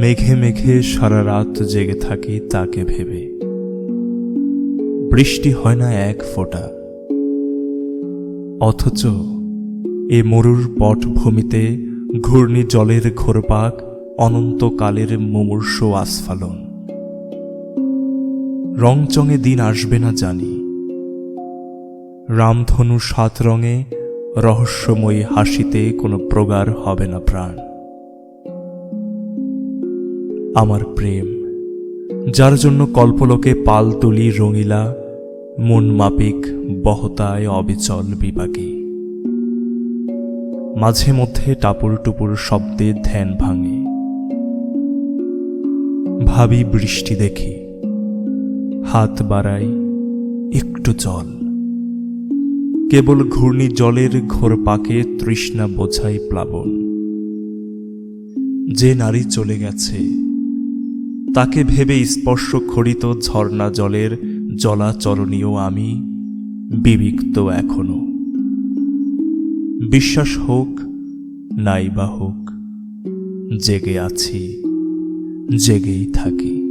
মেঘে মেঘে সারা রাত জেগে থাকি তাকে ভেবে। বৃষ্টি হয় না এক ফোঁটা। অথচ এ মরুর পটভূমিতে ঘূর্ণি জলের ঘোরপাক, অনন্তকালের মুমূর্ষ আস্ফালন। রংচঙে দিন আসবে না জানি। রামধনু সাত রঙে রহস্যময়ী হাসিতে কোনো প্রগার হবে না প্রাণ। আমার প্রেম। যার জন্য কল্পলোকে পাল তুলি রঙিলা, মন মাপিক বহতায় অবিচল বিপাকে। মাঝে মধ্যে টাপুর টুপুর শব্দে ধ্যান ভাঙে। ভাবি বৃষ্টি দেখি, হাত বাড়াই একটু জল। কেবল ঘূর্ণি জলের ঘোর পাকে তৃষ্ণা বোঝাই প্লাবন। যে নারী চলে গেছে তাকে ভেবে স্পর্শ খড়িত ঝর্ণা জলের জলাচরণীয় আমি বিবিক্ত এখনও। বিশ্বাস হোক, নাইবা হোক, জেগে আছি, জেগেই থাকি।